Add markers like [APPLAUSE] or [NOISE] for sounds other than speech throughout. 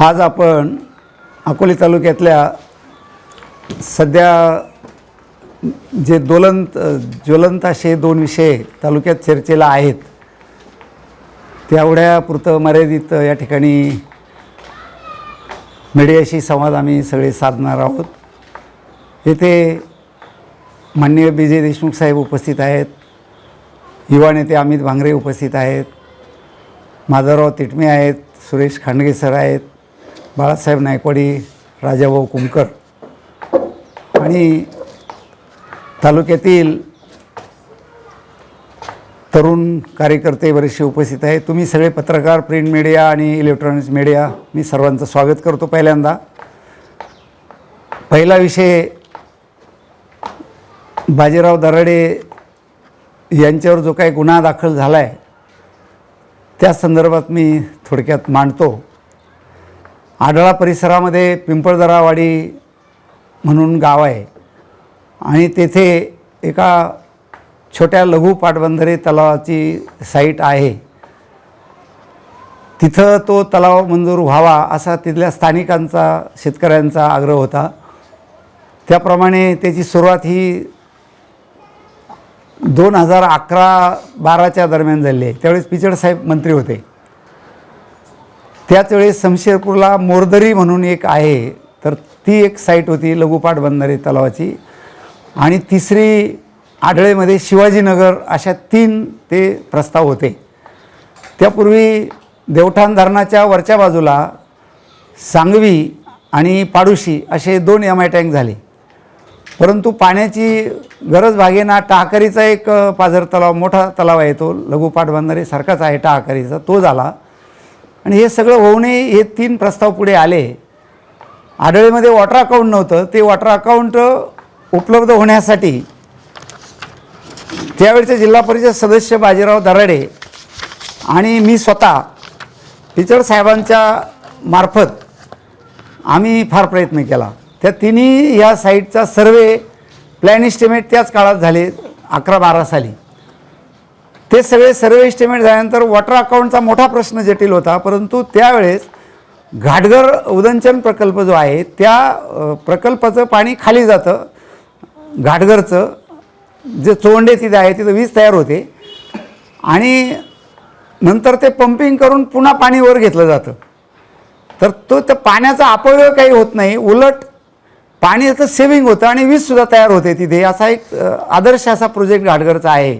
आज आपण अकोले तालुक्यातल्या सध्या जे दोलंत ज्वलंत असे दोन विषय तालुक्यात चर्चेला आहेत तेवढ्यापुरतं मर्यादित या ठिकाणी मीडियाशी संवाद आम्ही सगळे साधणार आहोत. येथे माननीय बी जे देशमुख साहेब उपस्थित आहेत युवा नेते अमित भांगरे उपस्थित आहेत माधवराव तिटमे आहेत सुरेश खांडगे सर आहेत बाळासाहेब नायकवाडी राजाभाऊ कुमकर. आणि तालुक्यातील तरुण कार्यकर्ते बरेचसे उपस्थित आहेत. तुम्ही सगळे पत्रकार प्रिंट मीडिया आणि इलेक्ट्रॉनिक्स मीडिया मी सर्वांचं स्वागत करतो पहिल्यांदा. पहिला विषय बाजीराव दराडे यांच्यावर जो काही गुन्हा दाखल झाला आहे त्या संदर्भात मी थोडक्यात मांडतो. आढळा परिसरामध्ये पिंपळदरावाडी म्हणून गाव आहे. आणि तेथे एका छोट्या लघु पाटबंधारे तलावाची साईट आहे. तिथं तो तलाव मंजूर व्हावा असा तिथल्या स्थानिकांचा शेतकऱ्यांचा आग्रह होता. त्याप्रमाणे त्याची सुरुवात ही दोन हजार अकरा बाराच्या दरम्यान झाली आहे. त्यावेळेस पिचड साहेब मंत्री होते. त्याच वेळेस शमशेरपूरला मोरदरी म्हणून एक आहे तर ती एक साईट होती लघुपाट बंधारे तलावाची. आणि तिसरी आढळेमध्ये शिवाजीनगर अशा तीन ते प्रस्ताव होते. त्यापूर्वी देवठाण धरणाच्या वरच्या बाजूला सांगवी आणि पाडुशी असे दोन एम आय टँक झाले. परंतु पाण्याची गरज भागेना टाहकरीचा एक पाझर तलाव मोठा तलाव आहे तो लघुपाट बंधारेसारखाच आहे टाहकरीचा तो झाला. आणि हे सगळं होऊनही हे तीन प्रस्ताव पुढे आले. आढळीमध्ये वॉटर अकाउंट नव्हतं. ते वॉटर अकाउंट उपलब्ध होण्यासाठी त्यावेळचे जिल्हा परिषद सदस्य बाजीराव दराडे आणि मी स्वतः टीचर साहेबांच्या मार्फत आम्ही फार प्रयत्न केला. त्या तिन्ही या साईटचा सर्वे प्लॅन इस्टिमेट त्याच काळात झाले अकरा बारा साली. ते सगळे सर्वे इस्टिमेट झाल्यानंतर वॉटर अकाउंटचा मोठा प्रश्न जटिल होता परंतु त्यावेळेस घाटघर उदंचन प्रकल्प जो आहे त्या प्रकल्पाचं पाणी खाली जातं. घाटघरचं जे चोंडे तिथे आहे तिथं वीज तयार होते. आणि नंतर ते पंपिंग करून पुन्हा पाणी वर घेतलं जातं. तर तो त्या पाण्याचा अपव्यय काही होत नाही. उलट पाण्याचं सेविंग होतं आणि वीजसुद्धा तयार होते तिथे. असा एक आदर्श असा प्रोजेक्ट घाटघरचा आहे.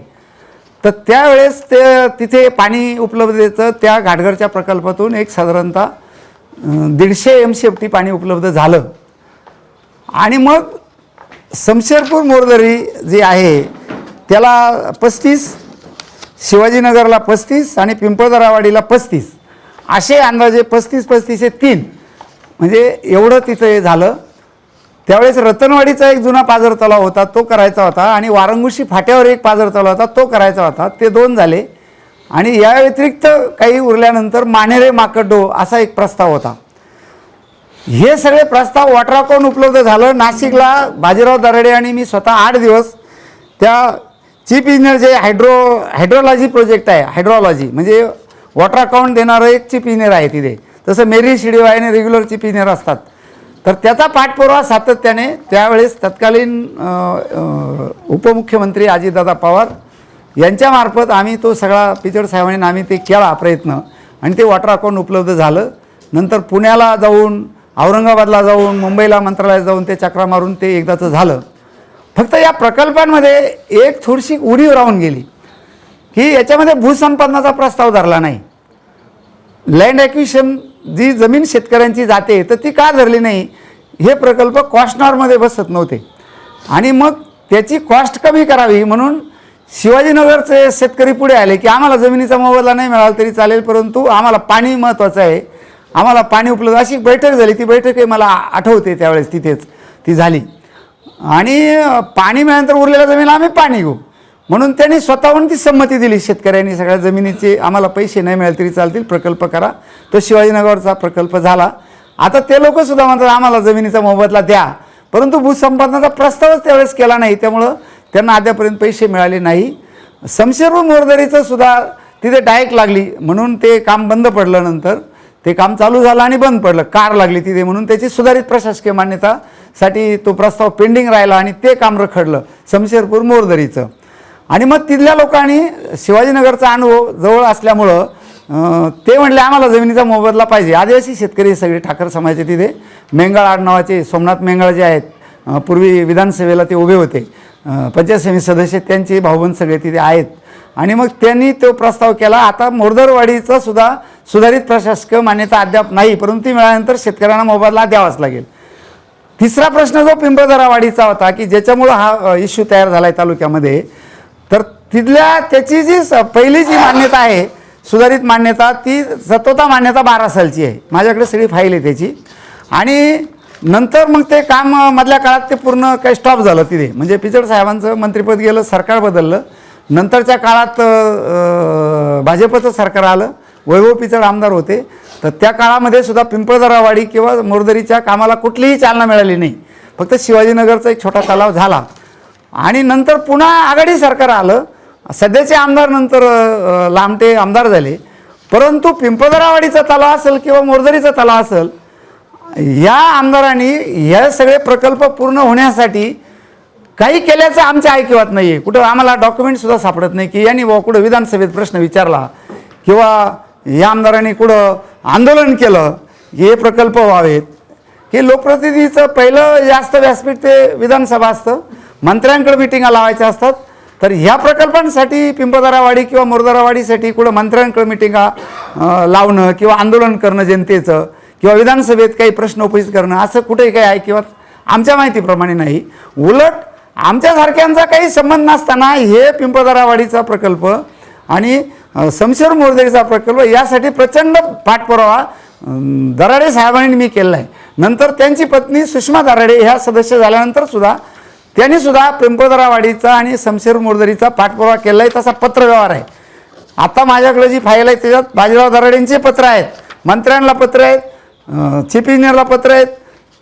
तर त्यावेळेस ते तिथे पाणी उपलब्धतेचं त्या घाटघरच्या प्रकल्पातून एक साधारणतः दीडशे एम सी एफ टी पाणी उपलब्ध झालं. आणि मग समशेरपूर मोरदरी जे आहे त्याला पस्तीस शिवाजीनगरला पस्तीस आणि पिंपळदरावाडीला पस्तीस. असे अंदाजे पस्तीस पस्तीस हे तीन. म्हणजे एवढं तिथं हे झालं. त्यावेळेस रतनवाडीचा एक जुना पाझर तलाव होता तो करायचा होता आणि वारंगुशी फाट्यावर एक पाझर तलाव होता तो करायचा होता. ते दोन झाले. आणि या व्यतिरिक्त काही उरल्यानंतर मानेरे माकडो असा एक प्रस्ताव होता. हे सगळे प्रस्ताव वॉटर उपलब्ध झालं. नाशिकला बाजीराव दराडे आणि मी स्वतः आठ दिवस त्या चीफ इंजिनियर जे हायड्रो हायड्रोलॉजी प्रोजेक्ट आहे हायड्रोलॉजी म्हणजे वॉटर अकाउंट देणारं एक चीफ इंजिनियर आहे तिथे. तसं मेरी शिडीव आणि रेग्युलर चीफ इंजिनियर असतात. तर त्याचा पाठपुरावा सातत्याने त्यावेळेस तत्कालीन उपमुख्यमंत्री अजितदादा पवार यांच्यामार्फत आम्ही तो सगळा पिचड साहेबांनी आम्ही ते केला प्रयत्न आणि ते वॉटर अकाउंट उपलब्ध झालं. नंतर पुण्याला जाऊन औरंगाबादला जाऊन मुंबईला मंत्रालयात जाऊन ते चक्रा मारून ते एकदाचं झालं. फक्त या प्रकल्पांमध्ये एक थोडीशी उणीव राहून गेली की याच्यामध्ये भूसंपादनाचा प्रस्ताव धरला नाही. लँड ॲक्विशन जी जमीन शेतकऱ्यांची जाते तर ती का धरली नाही? हे प्रकल्प कॉस्टनॉरमध्ये बसत नव्हते. आणि मग त्याची कॉस्ट कमी करावी म्हणून शिवाजीनगरचे शेतकरी पुढे आले की आम्हाला जमिनीचा मोबदला नाही मिळाला तरी चालेल परंतु आम्हाला पाणी महत्त्वाचं आहे. आम्हाला पाणी उपलब्ध अशी बैठक झाली. ती बैठक मला आठवते त्यावेळेस तिथेच ती झाली. आणि पाणी मिळाल्यानंतर उरलेल्या जमीन आम्ही पाणी घेऊ. म्हणून त्यांनी स्वतःहून ती संमती दिली. शेतकऱ्यांनी सगळ्या जमिनीचे आम्हाला पैसे नाही मिळाले तरी चालतील प्रकल्प करा. तो शिवाजीनगरचा प्रकल्प झाला. आता ते लोक सुद्धा म्हणतात आम्हाला जमिनीचा मोबदला द्या. परंतु भूसंपादनाचा प्रस्तावच त्यावेळेस केला नाही. त्यामुळं त्यांना अद्यापर्यंत पैसे मिळाले नाही. शमशेरपूर मोरदरीचं सुद्धा तिथे डायक लागली. म्हणून ते काम बंद पडलं नंतर. ते काम चालू झालं आणि बंद पडलं. कार लागली तिथे. म्हणून त्याची सुधारित प्रशासकीय मान्यतासाठी तो प्रस्ताव पेंडिंग राहिला आणि ते काम रखडलं. समशेरपूर मोरदरीचं. आणि मग तिथल्या लोकांनी शिवाजीनगरचा अनुभव जवळ असल्यामुळं ते म्हणले आम्हाला जमिनीचा मोबदला पाहिजे. आदिवासी शेतकरी सगळे ठाकर समाजाचे तिथे. मेंगाळ आडनावाचे सोमनाथ मेंगाळ जे आहेत पूर्वी विधानसभेला ते उभे होते. पंचायत समिती सदस्य त्यांचे भाऊबंद सगळे तिथे आहेत. आणि मग त्यांनी तो प्रस्ताव केला. आता मोरदरवाडीचा सुद्धा सुधारित प्रशासकीय मान्यता अद्याप नाही परंतु ती मिळाल्यानंतर शेतकऱ्यांना मोबदला द्यावाच लागेल. तिसरा प्रश्न जो पिंपळदरावाडीचा होता की ज्याच्यामुळं हा इश्यू तयार झाला आहे तालुक्यामध्ये तर तिथल्या त्याची जी स- पहिली जी मान्यता आहे सुधारित मान्यता ती सत्वता मान्यता बारा सालची आहे. माझ्याकडे सगळी फाईल आहे त्याची. आणि नंतर मग ते काम मधल्या काळात ते पूर्ण काही स्टॉप झालं तिथे. म्हणजे पिचड साहेबांचं मंत्रिपद गेलं सरकार बदललं. नंतरच्या काळात भाजपचं सरकार आलं. वैभव पिचड आमदार होते. तर त्या काळामध्ये सुद्धा पिंपळदरावाडी किंवा मोरदरीच्या कामाला कुठलीही चालना मिळाली नाही. फक्त शिवाजीनगरचा एक छोटा तलाव झाला. आणि नंतर पुन्हा आघाडी सरकार आलं. सध्याचे आमदार नंतर लामटे आमदार झाले. परंतु पिंपळदरावाडीचा तलाव असेल किंवा मोरदरीचा तलाव असेल या आमदारांनी हे सगळे प्रकल्प पूर्ण होण्यासाठी काही केल्याचं आमच्या ऐकिवात नाही आहे कुठं आम्हाला डॉक्युमेंटसुद्धा सापडत नाही की यांनी व कुठं विधानसभेत प्रश्न विचारला किंवा या आमदारांनी कुठं आंदोलन केलं हे प्रकल्प व्हावेत. हे लोकप्रतिनिधीचं पहिलं जास्त व्यासपीठ ते विधानसभा असतं. मंत्र्यांकडे मिटिंगा लावायच्या असतात. तर ह्या प्रकल्पांसाठी पिंपदारावाडी किंवा मुरदारावाडीसाठी कुठं मंत्र्यांकडे मिटिंगा लावणं किंवा आंदोलन करणं जनतेचं किंवा विधानसभेत काही प्रश्न उपस्थित करणं असं कुठेही काही आहे किंवा आमच्या माहितीप्रमाणे नाही. उलट आमच्यासारख्यांचा काही संबंध नसताना हे पिंपळदरावाडीचा प्रकल्प आणि समशेर मोरदेचा प्रकल्प यासाठी प्रचंड पाठपुरावा दराडे साहेबांनी मी केलेला आहे. नंतर त्यांची पत्नी सुषमा दराडे ह्या सदस्य झाल्यानंतर सुद्धा त्यांनी सुद्धा पिंपळदरावाडीचा आणि शमशेर मोरदरीचा पाठपुरावा केला आहे तसा पत्रव्यवहार आहे. आता माझ्याकडे जी फाईल आहे त्याच्यात बाजीराव दराडेंचे पत्र आहेत मंत्र्यांना पत्र आहेत चीफ इंजिनियरला पत्र आहेत.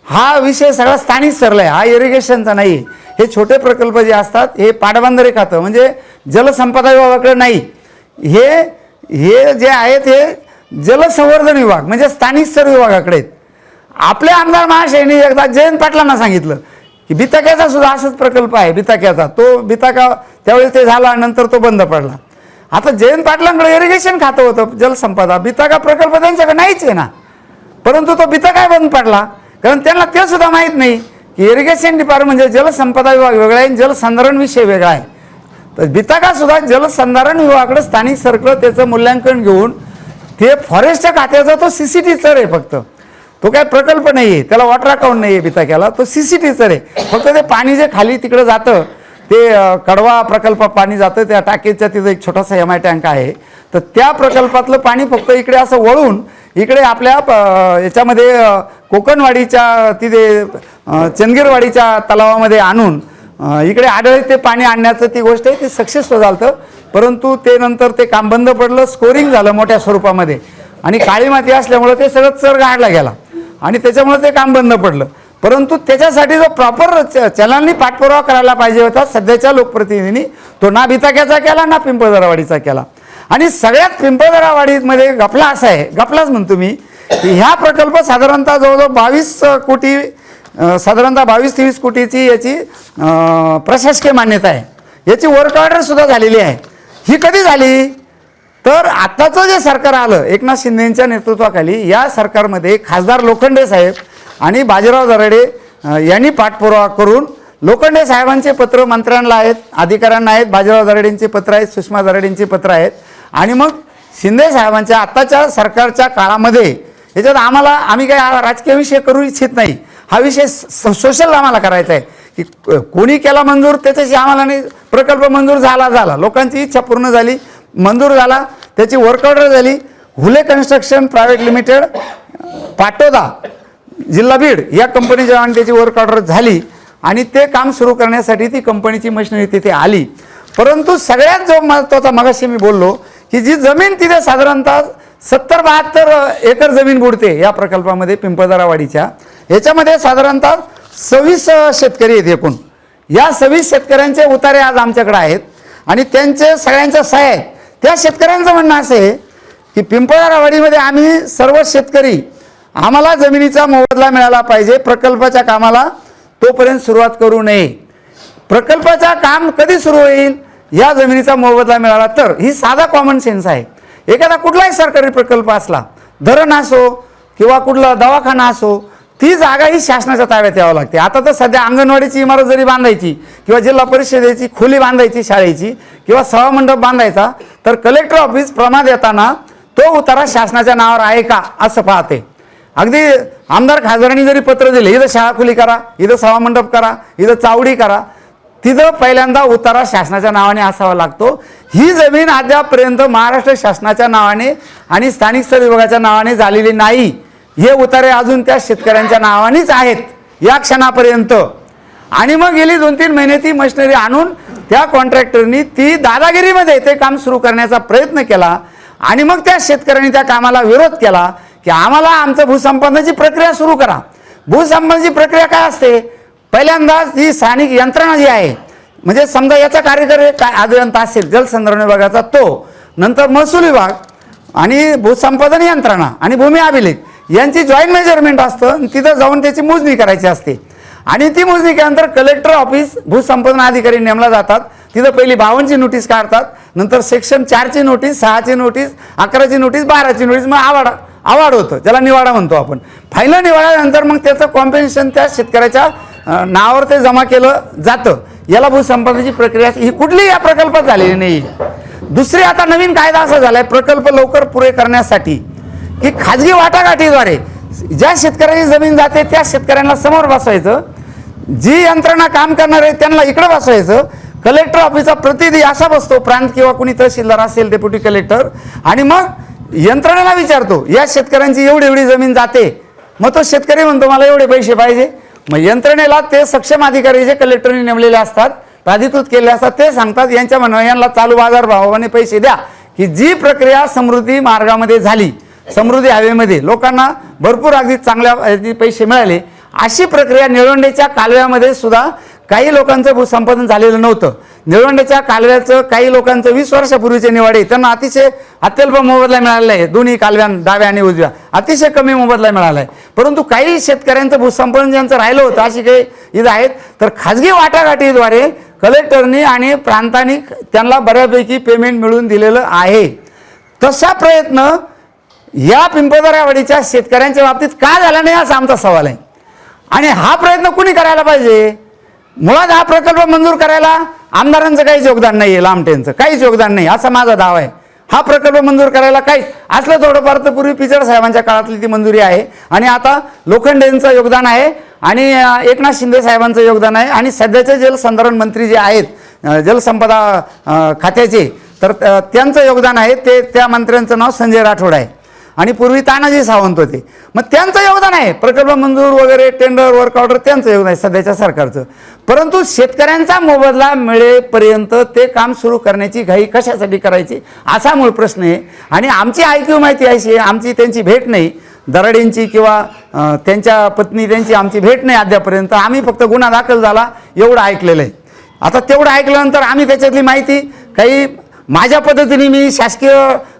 हा विषय सगळा स्थानिक सरला आहे हा इरिगेशनचा नाही. आहे. हे छोटे प्रकल्प जे असतात हे पाटबंधारे खातं म्हणजे जलसंपदा विभागाकडे नाही. हे हे जे आहेत हे जलसंवर्धन विभाग म्हणजे स्थानिक स्तर विभागाकडे आहेत. आपले आमदार महाशयनी एकदा जयंत पाटलांना सांगितलं की बिताक्याचा सुद्धा असंच प्रकल्प आहे बिताक्याचा. तो बिताका त्यावेळेस ते झाला नंतर तो बंद पडला. आता जयंत पाटलांकडे इरिगेशन खातं होतं जलसंपदा. बिताका प्रकल्प त्यांच्याकडे नाहीच आहे ना. परंतु तो बिताका बंद पडला. कारण त्यांना ते सुद्धा माहीत नाही की इरिगेशन डिपार्टमेंट म्हणजे जलसंपदा विभाग वेगळा आहे आणि जलसंधारण विषय वेगळा आहे. तर बिताका सुद्धा जलसंधारण विभागाकडे स्थानिक सरकलं त्याचं मूल्यांकन घेऊन ते फॉरेस्टच्या खात्याचा तो सी सी टी चर आहे फक्त. तो काय प्रकल्प नाही आहे त्याला वॉटर अकाउंट नाही आहे बिताक्याला तो सी सी टी आहे. फक्त ते पाणी जे खाली तिकडं जातं ते कडवा प्रकल्प पाणी जातं त्या टाकीच्या तिथं एक छोटासा एम आय टँक आहे. तर त्या प्रकल्पातलं पाणी फक्त इकडे असं वळून इकडे आपल्या याच्यामध्ये कोकणवाडीच्या तिथे चंदगीरवाडीच्या तलावामध्ये आणून इकडे आढळे ते पाणी आणण्याचं ती गोष्ट आहे ती सक्सेसफुल झालं परंतु ते नंतर ते काम बंद पडलं स्कोरिंग झालं मोठ्या स्वरूपामध्ये. आणि काळी माती असल्यामुळं ते सगळं चर गाडला गेला. आणि त्याच्यामुळे ते काम बंद पडलं. परंतु त्याच्यासाठी जो प्रॉपर चलांनी पाठपुरावा करायला पाहिजे होता सध्याच्या लोकप्रतिनिधींनी तो ना बिताक्याचा केला ना पिंपळदरावाडीचा केला. आणि सगळ्यात पिंपळदरावाडीमध्ये गपला असा आहे गपलाच म्हणतो मी की ह्या प्रकल्प साधारणतः जवळजवळ बावीस कोटी साधारणतः बावीस तेवीस कोटीची याची प्रशासकीय मान्यता आहे. याची वर्क ऑर्डर सुद्धा झालेली आहे. ही कधी झाली? तर आत्ताचं जे सरकार आलं एकनाथ शिंदेच्या नेतृत्वाखाली या सरकारमध्ये खासदार लोखंडे साहेब आणि बाजीराव दराडे यांनी पाठपुरावा करून लोखंडे साहेबांचे पत्र मंत्र्यांना आहेत अधिकाऱ्यांना आहेत बाजीराव दराडेंचे पत्र आहेत सुषमा दराडेंचे पत्र आहेत. आणि मग शिंदे साहेबांच्या आत्ताच्या सरकारच्या काळामध्ये याच्यात आम्हाला आम्ही काही राजकीय विषय करू इच्छित नाही. हा विषय सोशल आम्हाला करायचा आहे. की कोणी केला मंजूर त्याच्याशी आम्हाला नाही प्रकल्प मंजूर झाला झाला. लोकांची इच्छा पूर्ण झाली. मंजूर झाला. त्याची वर्क ऑर्डर झाली. Hule construction private limited Patoda जिल्हा बीड या कंपनीच्या आणि त्याची वर्क ऑर्डर झाली. आणि ते काम सुरू करण्यासाठी ती कंपनीची मशिनरी तिथे आली. परंतु सगळ्यात जो महत्त्वाचा मगाशी मी बोललो की जी जमीन तिथे साधारणतः सत्तर बहात्तर एकर जमीन बुडते या प्रकल्पामध्ये पिंपळदरावाडीच्या. याच्यामध्ये साधारणतः सव्वीस शेतकरी आहेत एकूण. या सव्वीस शेतकऱ्यांचे उतारे आज आमच्याकडे आहेत. आणि त्यांचे सगळ्यांच्या सह्या आहेत त्या शेतकऱ्यांचं म्हणणं असं आहे की पिंपळारावाडीमध्ये आम्ही सर्व शेतकरी आम्हाला जमिनीचा मोबदला मिळाला पाहिजे प्रकल्पाच्या कामाला तोपर्यंत सुरुवात करू नये. प्रकल्पाचा काम कधी सुरू होईल या जमिनीचा मोबदला मिळाला तर. ही साधा कॉमन सेन्स आहे. एखादा कुठलाही सरकारी प्रकल्प असला धरण असो किंवा कुठला दवाखाना असो ती जागा ही शासनाच्या ताब्यात यावं लागते. आता तर सध्या अंगणवाडीची इमारत जरी बांधायची किंवा जिल्हा परिषदेची खोली बांधायची शाळेची किंवा सभामंडप बांधायचा तर कलेक्टर ऑफिस प्रमाद येताना तो उतारा शासनाच्या नावावर आहे का असं पाहते. अगदी आमदार खासदारांनी जरी पत्र दिले इथं शाळा खुली करा इथं सभामंडप करा इथं चावडी करा तिथं पहिल्यांदा उतारा शासनाच्या नावाने असावा लागतो. ही जमीन अद्यापर्यंत महाराष्ट्र शासनाच्या नावाने आणि स्थानिक स्तर विभागाच्या नावाने झालेली नाही. हे उतारे अजून त्या शेतकऱ्यांच्या नावानेच आहेत. या क्षणापर्यंत. आणि मग गेली दोन तीन महिने ती मशिनरी आणून त्या कॉन्ट्रॅक्टरनी ती दादागिरीमध्ये ते काम सुरू करण्याचा प्रयत्न केला. आणि मग त्या शेतकऱ्यांनी त्या कामाला विरोध केला की आम्हाला आमचं भूसंपादनाची प्रक्रिया सुरू करा. भूसंपादनाची प्रक्रिया काय असते? पहिल्यांदाच ही स्थानिक यंत्रणा जी आहे म्हणजे समजा याचा कार्यकारी काय अभियंता असेल जलसंधारण विभागाचा तो नंतर महसूल विभाग आणि भूसंपादन यंत्रणा आणि भूमी अभिलेख. यांची जॉईंट मेजरमेंट असतं आणि तिथं जाऊन त्याची मोजणी करायची असते. आणि ती मोजणी केल्यानंतर कलेक्टर ऑफिस भूसंपादन अधिकारी नेमला जातात. तिथं पहिली बावनची नोटीस काढतात. नंतर सेक्शन चारची नोटीस सहाची नोटीस अकराची नोटीस बाराची नोटीस मग आवाडा आवाड होतं. ज्याला निवाडा म्हणतो आपण. फायनल निवाड्यानंतर मग त्याचं कॉम्पेन्सेशन त्या शेतकऱ्याच्या नावावर ते जमा केलं जातं. याला भूसंपादनाची प्रक्रिया ही कुठलीही या प्रकल्पात झालेली नाही दुसरी आता नवीन कायदा असा झालाय प्रकल्प लवकर पुरे करण्यासाठी. की खाजगी वाटाघाटीद्वारे ज्या शेतकऱ्याची जमीन जाते त्या शेतकऱ्यांना समोर बसवायचं. जी यंत्रणा काम करणार आहे त्यांना इकडे बसवायचं. कलेक्टर ऑफिसचा प्रतिनिधी असा बसतो प्रांत किंवा कुणी तहसीलदार असेल डेप्युटी कलेक्टर आणि मग यंत्रणेला विचारतो या शेतकऱ्यांची एवढी एवढी जमीन जाते. मग तो शेतकरी म्हणतो मला एवढे पैसे पाहिजे. मग यंत्रणेला ते सक्षम अधिकारी जे कलेक्टरने नेमलेले असतात प्राधिकृत केले असतात ते सांगतात यांच्या म्हणणं यांना चालू बाजार भावाने पैसे द्या. की जी प्रक्रिया समृद्धी मार्गामध्ये झाली समृद्धी हवेमध्ये लोकांना भरपूर अगदी चांगल्या पैसे मिळाले. अशी प्रक्रिया निळवंडेच्या कालव्यामध्ये सुद्धा काही लोकांचं भूसंपादन झालेलं नव्हतं. निळवंडेच्या कालव्याचं काही लोकांचं वीस वर्षापूर्वीचे निवाडे त्यांना अतिशय अत्यल्प मोबदला मिळालेला आहे. दोन्ही कालव्यां डाव्या आणि उजव्या अतिशय कमी मोबदला मिळाला आहे परंतु काही शेतकऱ्यांचं भूसंपादन ज्यांचं राहिलं होतं अशी काही इथं आहेत. तर खाजगी वाटाघाटीद्वारे कलेक्टरनी आणि प्रांतांनी त्यांना बऱ्यापैकी पेमेंट मिळवून दिलेलं आहे. तसा प्रयत्न या पिंपळदरावाडीच्या शेतकऱ्यांच्या बाबतीत का झाला नाही असा आमचा सवाल आहे. आणि हा प्रयत्न कुणी करायला पाहिजे? मुळात हा प्रकल्प मंजूर करायला आमदारांचं काहीच योगदान नाही आहे लामटेंचं काहीच योगदान नाही असा माझा दावा आहे. हा प्रकल्प मंजूर करायला काही असलं थोडंफार तर पूर्वी पिचड साहेबांच्या काळातली ती मंजुरी आहे. आणि आता लोखंडेंचं योगदान आहे आणि एकनाथ शिंदे साहेबांचं योगदान आहे. आणि सध्याचे जलसंधारण मंत्री जे आहेत जलसंपदा खात्याचे तर त्यांचं योगदान आहे. ते त्या मंत्र्यांचं नाव संजय राठोड आहे. आणि पूर्वी तानाजी सावंत होते. मग त्यांचं योगदान आहे. प्रकल्प मंजूर वगैरे टेंडर वर्क ऑर्डर त्यांचं योगदान आहे सध्याच्या सरकारचं. परंतु शेतकऱ्यांचा मोबदला मिळेपर्यंत ते काम सुरू करण्याची घाई कशासाठी करायची? असा मूळ प्रश्न आहे. आणि आमची आयक्यू माहिती अशी आहे आमची त्यांची भेट नाही. दराडेंची किंवा त्यांच्या पत्नी त्यांची आमची भेट नाही अद्यापर्यंत आम्ही फक्त गुन्हा दाखल झाला एवढं ऐकलेलं आहे. आता तेवढं ऐकल्यानंतर आम्ही त्याच्यातली माहिती काही माझ्या पद्धतीने मी शासकीय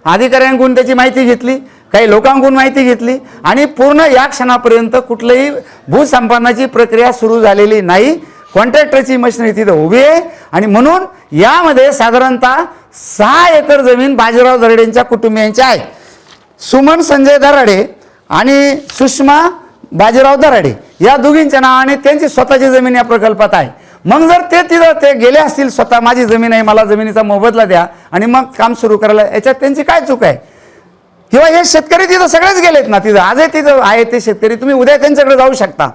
अधिकाऱ्यांकडून त्याची माहिती घेतली. काही लोकांकडून माहिती घेतली आणि पूर्ण या क्षणापर्यंत कुठलंही भूसंपादनाची प्रक्रिया सुरू झालेली नाही. कॉन्ट्रॅक्टरची मशिनरी तिथं उभी आहे. आणि म्हणून यामध्ये साधारणतः सहा एकर जमीन बाजीराव दरडेंच्या कुटुंबियांची आहे. सुमन संजय दराडे आणि सुषमा बाजीराव दराडे या दोघींच्या नावाने त्यांची स्वतःची जमीन या प्रकल्पात आहे. मग जर ते तिथं ते गेले असतील स्वतः माझी जमीन आहे मला जमिनीचा मोबदला द्या आणि मग काम सुरू करायला याच्यात त्यांची काय चूक आहे? किंवा हे शेतकरी तिथं सगळेच गेलेत ना. तिथं आजही तिथं आहे ते शेतकरी. तुम्ही उद्या त्यांच्याकडे जाऊ शकता.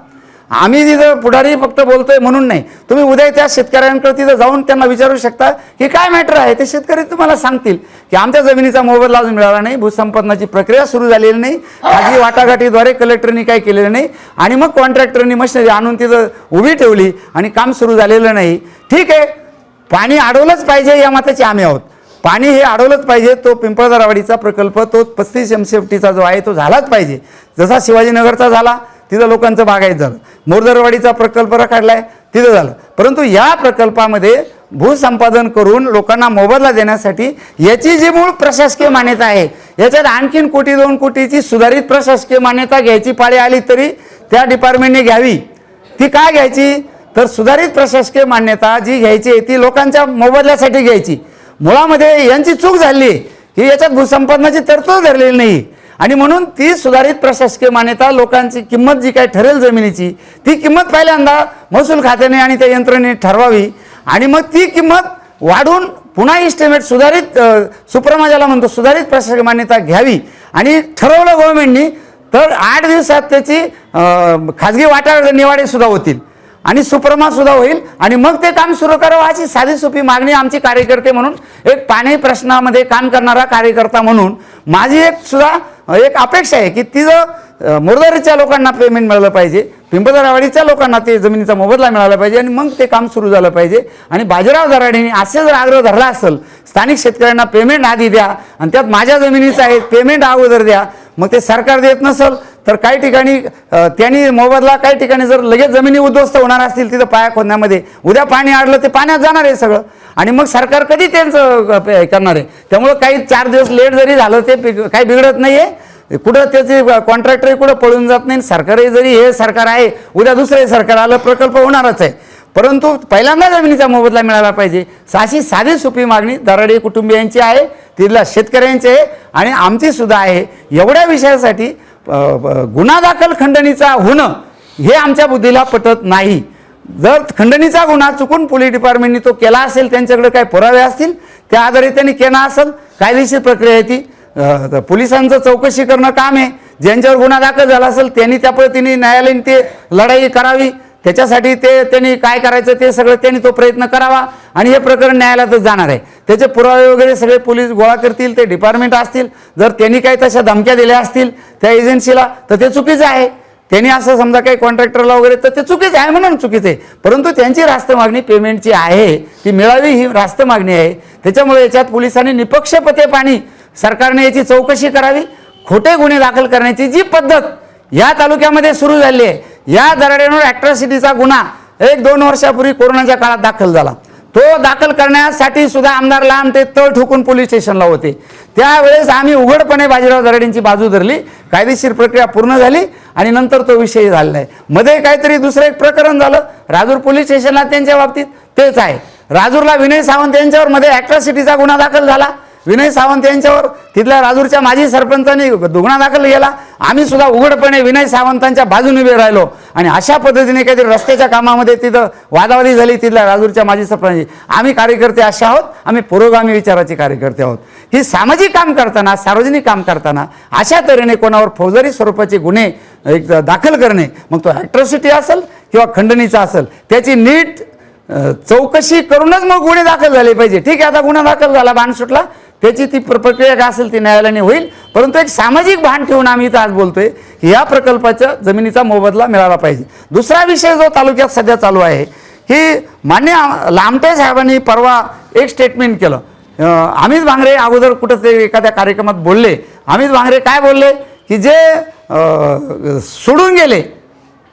आम्ही तिथं पुढारी फक्त बोलतोय म्हणून नाही. तुम्ही उद्या त्या शेतकऱ्यांकडे तिथं जाऊन त्यांना विचारू शकता की काय मॅटर आहे? ते शेतकरी तुम्हाला सांगतील की आमच्या जमिनीचा मोबदला अजून मिळाला नाही. भूसंपादनाची प्रक्रिया सुरू झालेली नाही. खाजगी वाटाघाटीद्वारे कलेक्टरनी काय केलेलं नाही. आणि मग कॉन्ट्रॅक्टरनी मशिनरी आणून तिथं उभी ठेवली आणि काम सुरू झालेलं नाही. ठीक आहे. पाणी अडवलंच पाहिजे या मताचे आम्ही आहोत. पाणी हे अडवलंच पाहिजे. तो पिंपळदारावाडीचा प्रकल्प तो पस्तीस एमसेफ्टीचा जो आहे तो झालाच पाहिजे. जसा शिवाजीनगरचा झाला तिथं लोकांचं बागायत झालं. मोरदरवाडीचा प्रकल्प रखडलाय तिथं झालं. परंतु या प्रकल्पामध्ये भूसंपादन करून लोकांना मोबदला देण्यासाठी याची जी मूळ प्रशासकीय मान्यता आहे याच्यात आणखीन कोटी दोन कोटीची सुधारित प्रशासकीय मान्यता घ्यायची पाळी आली तरी त्या डिपार्टमेंटने घ्यावी. ती काय घ्यायची? तर सुधारित प्रशासकीय मान्यता जी घ्यायची आहे ती लोकांच्या मोबदल्यासाठी घ्यायची. मुळामध्ये यांची चूक झाली. आहे की याच्यात भूसंपादनाची तरतूद धरलेली नाही. आणि म्हणून ती सुधारित प्रशासकीय मान्यता लोकांची किंमत जी काय ठरेल जमिनीची ती किंमत पहिल्यांदा महसूल खात्याने आणि त्या यंत्रणेने ठरवावी. आणि मग ती किंमत वाढून पुन्हा इस्टिमेट सुधारित सुप्रमाजाला सुप्रमा ज्याला म्हणतो सुधारित प्रशासकीय मान्यता घ्यावी. आणि ठरवलं गव्हर्नमेंटनी तर आठ दिवसात त्याची खाजगी वाटा निवाडे सुद्धा होतील. आणि सुप्रमा सुद्धा होईल. आणि मग ते काम सुरू करावं अशी साधी सोपी मागणी आमची कार्यकर्ते म्हणून एक पाणी प्रश्नामध्ये काम करणारा कार्यकर्ता म्हणून माझी एक सुद्धा एक अपेक्षा आहे की तिचं अ, मुरदरीच्या लोकांना पेमेंट मिळालं पाहिजे. पिंपळदरावाडीच्या लोकांना ते जमिनीचा मोबदला मिळाला पाहिजे आणि मग ते काम सुरू झालं पाहिजे. आणि बाजीराव दराडेने असे जर आग्रह धरला असेल स्थानिक शेतकऱ्यांना पेमेंट आधी द्या आणि त्यात माझ्या जमिनीचं आहे पेमेंट अगोदर द्या. मग ते सरकार देत नसेल तर काही ठिकाणी त्यांनी मोबदला काही ठिकाणी जर लगेच जमिनी उद्ध्वस्त होणार असतील तिथं पाया खोदण्यामध्ये उद्या पाणी आडलं ते पाण्यात जाणार आहे सगळं. आणि मग सरकार कधी त्यांचं करणार आहे? त्यामुळं काही चार दिवस लेट जरी झालं ते काही बिघडत नाही आहे कुठं त्याचे कॉन्ट्रॅक्टरही कुठं पळून जात नाही सरकारही जरी हे सरकार आहे उद्या दुसरे सरकार आलं प्रकल्प होणारच आहे. परंतु पहिल्यांदा जमिनीचा मोबदला मिळाला पाहिजे. अशी साधी सोपी मागणी दराडे कुटुंबियांची आहे तिथल्या शेतकऱ्यांची आहे आणि आमची सुद्धा आहे. एवढ्या विषयासाठी गुन्हा दाखल खंडणीचा होणं हे आमच्या बुद्धीला पटत नाही. जर खंडणीचा गुन्हा चुकून पोलीस डिपार्टमेंटनी तो केला असेल त्यांच्याकडे काही पुरावे असतील त्या आधारे त्यांनी केला असेल कायदेशीर प्रक्रिया आहे ती. पोलिसांचं चौकशी करणं काम आहे. ज्यांच्यावर गुन्हा दाखल झाला असेल त्यांनी त्या पद्धतीने न्यायालयीन ते लढाई करावी. त्याच्यासाठी ते त्यांनी काय करायचं ते सगळं त्यांनी तो प्रयत्न करावा. आणि हे प्रकरण न्यायालयातच जाणार आहे. त्याचे पुरावे वगैरे सगळे पोलीस गोळा करतील ते डिपार्टमेंट असतील. जर त्यांनी काही तशा धमक्या दिल्या असतील त्या एजन्सीला तर ते चुकीचं आहे. त्यांनी असं समजा काही कॉन्ट्रॅक्टरला वगैरे तर ते चुकीचं आहे म्हणून चुकीचं आहे. परंतु त्यांची रास्त मागणी पेमेंटची आहे. ती मिळावी ही रास्त मागणी आहे. त्याच्यामुळे याच्यात पोलिसांनी निपक्षपतेपाणी सरकारने याची चौकशी करावी. खोटे गुन्हे दाखल करण्याची जी पद्धत या तालुक्यामध्ये सुरू झाली आहे. या दराड्यांवर ॲट्रॉसिटीचा गुन्हा एक दोन वर्षापूर्वी कोरोनाच्या काळात दाखल झाला. तो दाखल करण्यासाठी सुद्धा आमदार लांब ते तळ ठोकून पोलीस स्टेशनला होते. त्यावेळेस आम्ही उघडपणे बाजीराव दराडेंची बाजू धरली. कायदेशीर प्रक्रिया पूर्ण झाली आणि नंतर तो विषय झालेला आहे मध्ये काहीतरी दुसरं एक प्रकरण झालं. राजूर पोलीस स्टेशनला त्यांच्या बाबतीत तेच आहे. राजूरला विनय सावंत यांच्यावर मध्ये ॲट्रॉसिटीचा गुन्हा दाखल झाला. विनय सावंत यांच्यावर तिथल्या राजूरच्या माजी सरपंचांनी दुगणा दाखल केला. आम्ही सुद्धा उघडपणे विनय सावंतांच्या बाजूने उभे राहिलो. आणि अशा पद्धतीने काहीतरी रस्त्याच्या कामामध्ये तिथं वादावादी झाली तिथल्या राजूरच्या माजी सरपंच आम्ही कार्यकर्ते असे आहोत. आम्ही पुरोगामी विचाराचे कार्यकर्ते आहोत. ही सामाजिक काम करताना सार्वजनिक काम करताना अशा तऱ्हेने कोणावर फौजदारी स्वरूपाचे गुन्हे एक दाखल करणे मग तो ॲट्रॉसिटी असेल किंवा खंडणीचा असेल त्याची नीट चौकशी करूनच मग गुन्हे दाखल झाले पाहिजे. ठीक आहे आता गुन्हा दाखल झाला बाण सुटला. त्याची ती प्र- प्रक्रिया काय असेल ती न्यायालयाने होईल. परंतु एक सामाजिक भान ठेवून आम्ही इथं आज बोलतोय की या प्रकल्पाच्या जमिनीचा मोबदला मिळाला पाहिजे. दुसरा विषय जो तालुक्यात सध्या चालू आहे की मान्य लामटे साहेबांनी परवा एक स्टेटमेंट केलं. अमित भांगरे अगोदर कुठं ते एखाद्या कार्यक्रमात बोलले. अमित भांगरे काय बोलले? की जे सोडून गेले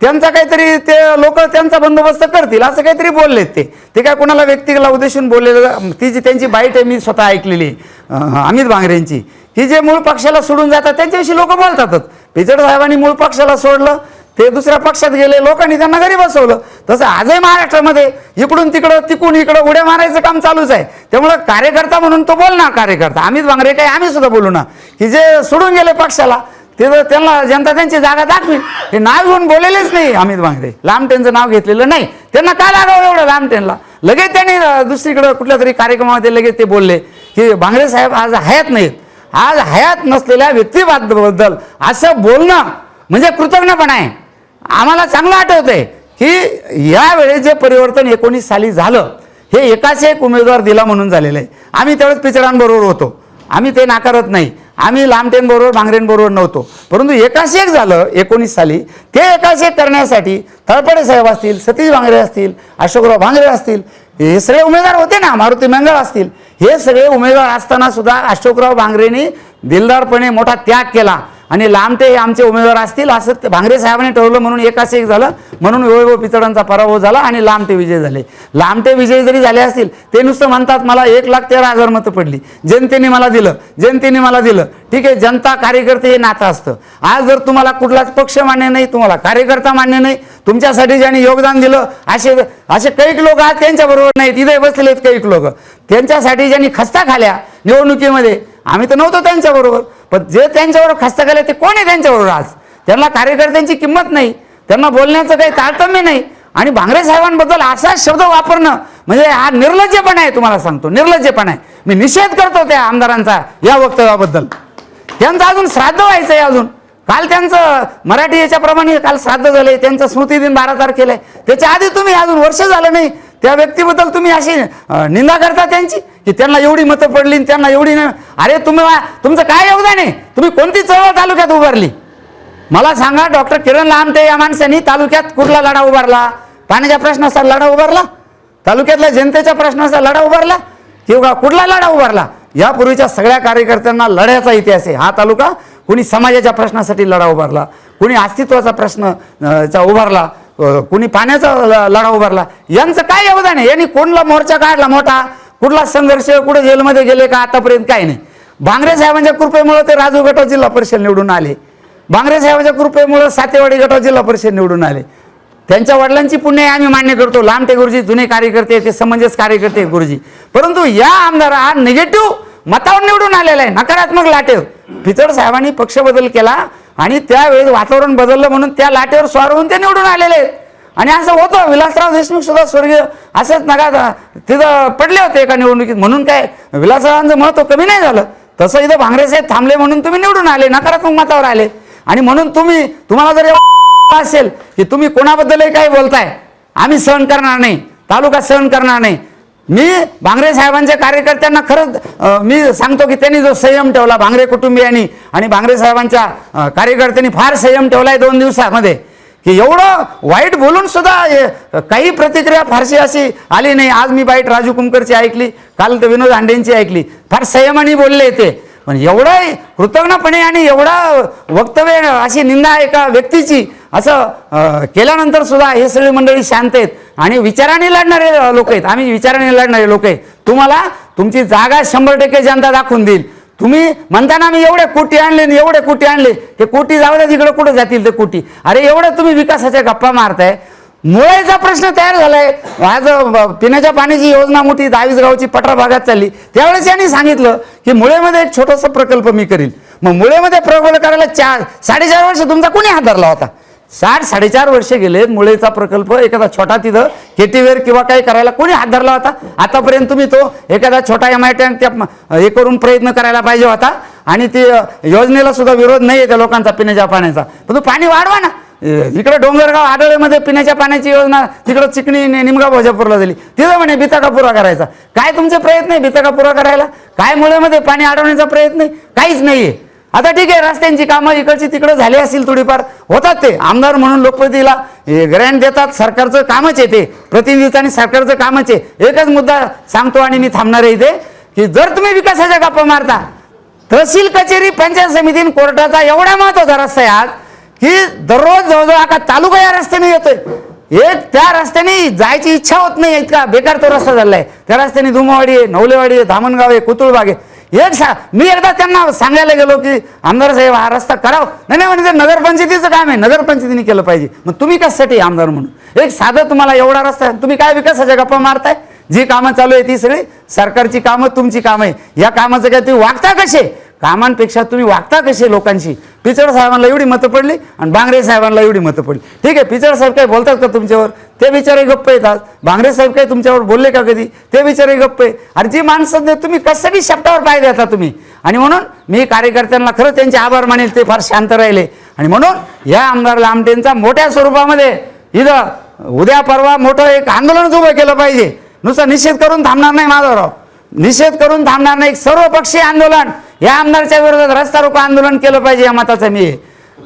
त्यांचा काहीतरी ते लोक त्यांचा बंदोबस्त करतील असं काहीतरी बोललेत ते. ते काय कोणाला व्यक्तीला उद्देशून बोललेलं ती जी त्यांची बाईट आहे मी स्वतः ऐकलेली अमित भांगरेंची. की जे मूळ पक्षाला सोडून जातात त्यांच्याविषयी लोक बोलतातच. पिचड साहेबांनी मूळ पक्षाला सोडलं ते दुसऱ्या पक्षात गेले लोकांनी त्यांना घरी बसवलं. तसं आजही महाराष्ट्रामध्ये इकडून तिकडं तिकून इकडं उड्या मारायचं काम चालूच आहे. त्यामुळं कार्यकर्ता म्हणून तो बोलणार कार्यकर्ता. अमित भांगरे काय आम्ही सुद्धा बोलू ना. की जे सोडून गेले पक्षाला ते त्यांना जनता त्यांची जागा दाखवी हे नाव घेऊन बोललेलेच नाही अमित भांगरे लांबटेनचं नाव घेतलेलं नाही. त्यांना काय लागावं एवढं लांबटेनला लगेच त्यांनी दुसरीकडं कुठल्या तरी कार्यक्रमामध्ये लगेच ते बोलले की भांगरे साहेब आज हयात नाहीत. आज हयात नसलेल्या व्यक्तिवादाबद्दल असं बोलणं म्हणजे कृतज्ञपण आहे. आम्हाला चांगलं आठवतंय की यावेळेस जे परिवर्तन एकोणीस साली झालं हे एकाच एक उमेदवार दिला म्हणून झालेलं आहे. आम्ही त्यावेळेस पिचडांबरोबर होतो. आम्ही ते नाकारत नाही. आम्ही लांबटेंबरोबर भांगरेंबरोबर नव्हतो. परंतु एकाच एक झालं एकोणीस साली ते एकाच एक करण्यासाठी तळपडे साहेब असतील सतीश भांगरे असतील अशोकराव भांगरे असतील हे सगळे उमेदवार होते ना मारुती मंगळ असतील. हे सगळे उमेदवार असताना सुद्धा अशोकराव भांगरेने दिलदारपणे मोठा त्याग केला. आणि लांब ते आमचे उमेदवार असतील असं भांगरे साहेबांनी ठरवलं म्हणून एकाच एक झालं. म्हणून वेळवेळ पितळांचा पराभव झाला आणि लांब ते विजय झाले. लांब ते विजय जरी झाले असतील ते नुसतं म्हणतात मला एक लाख तेरा हजार मतं पडली. जनतेने मला दिलं जनतेने मला दिलं. ठीक आहे जनता कार्यकर्ते हे नातं असतं. आज जर तुम्हाला कुठलाच पक्ष मान्य नाही तुम्हाला कार्यकर्ता मान्य नाही तुमच्यासाठी ज्यांनी योगदान दिलं असे असे कैक लोक आज त्यांच्याबरोबर नाहीत. इथे बसलेले आहेत कैक लोक. त्यांच्यासाठी ज्यांनी खस्ता खाल्या निवडणुकीमध्ये आम्ही तर नव्हतो त्यांच्याबरोबर पण जे त्यांच्यावर खस्ता खाल्ले ते कोण आहे त्यांच्याबरोबर आज? त्यांना कार्यकर्त्यांची किंमत नाही. त्यांना बोलण्याचं काही तारतम्य नाही. आणि भांगरे साहेबांबद्दल असा शब्द वापरणं म्हणजे हा निर्लज्जपणा आहे तुम्हाला सांगतो. निर्लज्जपणा आहे. मी निषेध करतो त्या आमदारांचा या वक्तव्याबद्दल. त्यांचं अजून श्राद्ध व्हायचं आहे अजून. काल त्यांचं मराठी याच्याप्रमाणे काल श्राद्ध झालंय. त्यांचं स्मृतिदिन बारा तारखेला आहे. त्याच्या आधी तुम्ही अजून वर्ष झालं नाही. त्या व्यक्तीबद्दल तुम्ही अशी निंदा करता त्यांची? की त्यांना एवढी मतं पडली आणि त्यांना एवढी अरे तुम्ही तुमचं काय योगदान आहे? तुम्ही कोणती चळवळ तालुक्यात उभारली? मला सांगा डॉक्टर किरण लामटे या माणसांनी तालुक्यात कुठला लढा उभारला? पाण्याच्या प्रश्नाचा लढा उभारला? तालुक्यातल्या जनतेच्या प्रश्नाचा लढा उभारला? किंवा कुठला लढा उभारला? यापूर्वीच्या सगळ्या कार्यकर्त्यांना लढ्याचा इतिहास आहे. हा तालुका कुणी समाजाच्या प्रश्नासाठी लढा उभारला? कुणी अस्तित्वाचा प्रश्न चा उभारला? कुणी पाण्याचा लढा उभारला. यांचं काय योगदान आहे? यांनी कोणला मोर्चा काढला मोठा? कुठला संघर्ष कुठे जेलमध्ये गेले का? आतापर्यंत काही नाही. भांगरे साहेबांच्या कृपेमुळे ते राजू गटाव जिल्हा परिषद निवडून आले. भांगरे साहेबांच्या कृपेमुळे सातेवाडी गटाव जिल्हा परिषद निवडून आले. त्यांच्या वडिलांची पुण्य आम्ही मान्य करतो. लामटे गुरुजी जुने कार्यकर्ते ते समंजस कार्यकर्ते गुरुजी. परंतु या आमदार हा निगेटिव्ह मतावर निवडून आलेला आहे. नकारात्मक लाटेव पिचड साहेबांनी पक्ष बदल केला. आणि त्यावेळेस वातावरण बदललं म्हणून त्या लाटेवर स्वार होऊन ते निवडून आलेले. आहेत आणि असं होतं. विलासराव देशमुख सुद्धा स्वर्गीय असंच नका तिथं पडले होते एका निवडणुकीत. म्हणून काय विलासरावांचं महत्त्व कमी नाही झालं. तसं इथं भांगरे साहेब थांबले म्हणून तुम्ही निवडून आले नकारात्मक मतावर आले. आणि म्हणून तुम्ही तुम्हाला जर एवढं [LAUGHS] असेल की तुम्ही कोणाबद्दलही काही बोलताय आम्ही सहन करणार नाही. तालुका सहन करणार नाही. मी भांगरे साहेबांच्या कार्यकर्त्यांना खरंच मी सांगतो की त्यांनी जो संयम ठेवला भांगरे कुटुंबियांनी आणि भांगरे साहेबांच्या कार्यकर्त्यांनी फार संयम ठेवलाय दोन दिवसामध्ये की एवढं वाईट बोलून सुद्धा काही प्रतिक्रिया फारशी अशी आली नाही. आज मी बाईट राजू कुमकरची ऐकली काल तर विनोद हांडेंची ऐकली. फार संयमाने बोलले ते. पण एवढं कृतज्ञपणे आणि एवढा वक्तव्य अशी निंदा एका व्यक्तीची असं केल्यानंतर सुद्धा हे सगळी मंडळी शांत आहेत. आणि विचाराने लढणारे लोक आहेत. आम्ही विचाराने लढणारे लोक आहेत. तुम्हाला तुमची जागा शंभर टक्के जनता दाखवून देईल. तुम्ही म्हणताना आम्ही एवढे कोटी आणले आणि एवढे कोटी आणले. ते कोटी जाऊ द्या तिकडे कुठे जातील ते कोटी. अरे एवढं तुम्ही विकासाच्या गप्पा मारताय. मुळेचा प्रश्न तयार झालाय. आज पिण्याच्या पाण्याची योजना मोठी दहावीस गावची पटरा भागात चालली. त्यावेळेस यांनी सांगितलं की मुळेमध्ये एक छोटासा प्रकल्प मी करील मग मुळेमध्ये प्रकल्प करायला चार साडेचार वर्ष तुमचा कोणी हात धरला होता? साठ साडेचार वर्ष गेलेत मुळेचा प्रकल्प एखादा छोटा तिथं केटीवेअर किंवा काही करायला कोणी हात धरला होता? आतापर्यंत तुम्ही तो एखादा छोटा एम आय त्या हे करून प्रयत्न करायला पाहिजे होता. आणि ते योजनेला सुद्धा विरोध नाही आहे त्या लोकांचा पिण्याच्या पाण्याचा. पण तो पाणी वाढवा ना. इकडं डोंगरगाव आडळेमध्ये पिण्याच्या पाण्याची योजना तिकडं चिकणी निमगाव भोजापूरला झाली तिथं म्हणे बिताका पुरा करायचा. काय तुमचे प्रयत्न आहे बिताका पुरा करायला? काय मुळेमध्ये पाणी अडवण्याचा प्रयत्न काहीच नाहीये. आता ठीक आहे रस्त्यांची कामं इकडची तिकडं झाली असतील थोडीफार. होतात ते. आमदार म्हणून लोकप्रतिला ग्रँट देतात सरकारचं कामच आहे ते. प्रतिनिधीचं आणि सरकारचं कामच आहे. एकच मुद्दा सांगतो आणि मी थांबणार आहे इथे की जर तुम्ही विकासाच्या गप्पा मारता तहसील कचेरी पंचायत समितीन कोर्टाचा एवढा महत्त्वाचा रस्ता आहे आज की दररोज जवळजवळ आता तालुका या रस्त्याने येतोय? एक त्या रस्त्याने जायची इच्छा होत नाही इतका बेकार तो रस्ता झालाय. त्या रस्त्याने धुमावाडी आहे नवलेवाडी आहे धामणगाव आहे कुतुळबाग आहे. एक सा मी एकदा त्यांना सांगायला गेलो की आमदार साहेब हा रस्ता कराव. नाही नाही म्हणजे नगरपंचायतीचं काम आहे नगरपंचायतीने केलं पाहिजे. मग तुम्ही कशासाठी आमदार म्हणून? एक साधं तुम्हाला एवढा रस्ता आहे, तुम्ही काय विकासाच्या गप्पा मारताय? जी कामं चालू आहे ती सगळी सरकारची कामं तुमची कामं आहे. या कामाचं काय तुम्ही वागता कसे? कामांपेक्षा तुम्ही वागता कसे लोकांशी? पिचड साहेबांना एवढी मतं पडली आणि बांगरे साहेबांना एवढी मतं पडली. ठीक आहे पिचड साहेब काय बोलतात का तुमच्यावर? ते बिचारे गप्प येतात. बांगरे साहेब काय तुमच्यावर बोलले का कधी? ते बिचारे गप्प आहे. अरे जी माणसं नाही तुम्ही कसंही शब्दावर पाय देता तुम्ही? आणि म्हणून मी कार्यकर्त्यांना खरं त्यांचे आभार मानेल ते फार शांत राहिले. आणि म्हणून या आमदार लामटेंचा मोठ्या स्वरूपामध्ये इथं उद्या परवा मोठं एक आंदोलनच उभं केलं पाहिजे. नुसतं निषेध करून थांबणार नाही माधवराव. निषेध करून थांबणार नाही. सर्वपक्षीय आंदोलन. या आमदारच्या विरोधात रस्ता रोको आंदोलन केलं पाहिजे या मताचं मी.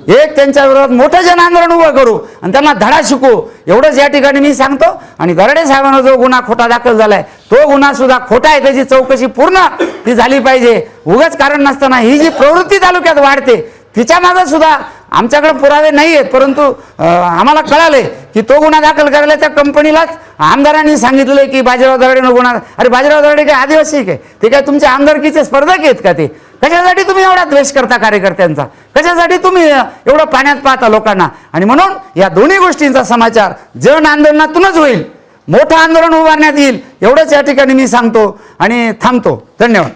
एक त्यांच्या विरोधात मोठं जन आंदोलन उभं करू आणि त्यांना धडा शिकू. एवढंच या ठिकाणी मी सांगतो. आणि गरडे साहेबांना जो गुन्हा खोटा दाखल झालाय तो गुन्हा सुद्धा खोटा आहे. त्याची चौकशी पूर्ण ती झाली पाहिजे. उगाच कारण नसताना ही जी प्रवृत्ती तालुक्यात वाढते तिच्या मागं सुद्धा आमच्याकडे पुरावे नाही आहेत. परंतु आम्हाला कळाले की तो गुन्हा दाखल करायला त्या कंपनीलाच आमदारांनी सांगितलं की बाजीराव दराडेनं गुन्हा अरे बाजीराव दरडे काय आदिवासी काय? ते काय तुमच्या आमदारकीचे स्पर्धक आहेत का ते? कशासाठी तुम्ही एवढा द्वेष करता कार्यकर्त्यांचा? कशासाठी तुम्ही एवढं पाण्यात पाहता लोकांना? आणि म्हणून या दोन्ही गोष्टींचा समाचार जन आंदोलनातूनच होईल. मोठं आंदोलन उभारण्यात येईल. एवढंच या ठिकाणी मी सांगतो आणि थांबतो. धन्यवाद.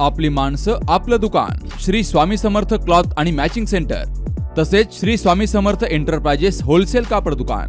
आपली माणसं आपलं दुकान. श्री स्वामी समर्थ क्लॉथ आणि मॅचिंग सेंटर. तसेच श्री स्वामी समर्थ एंटरप्राइजेस होलसेल कापड दुकान.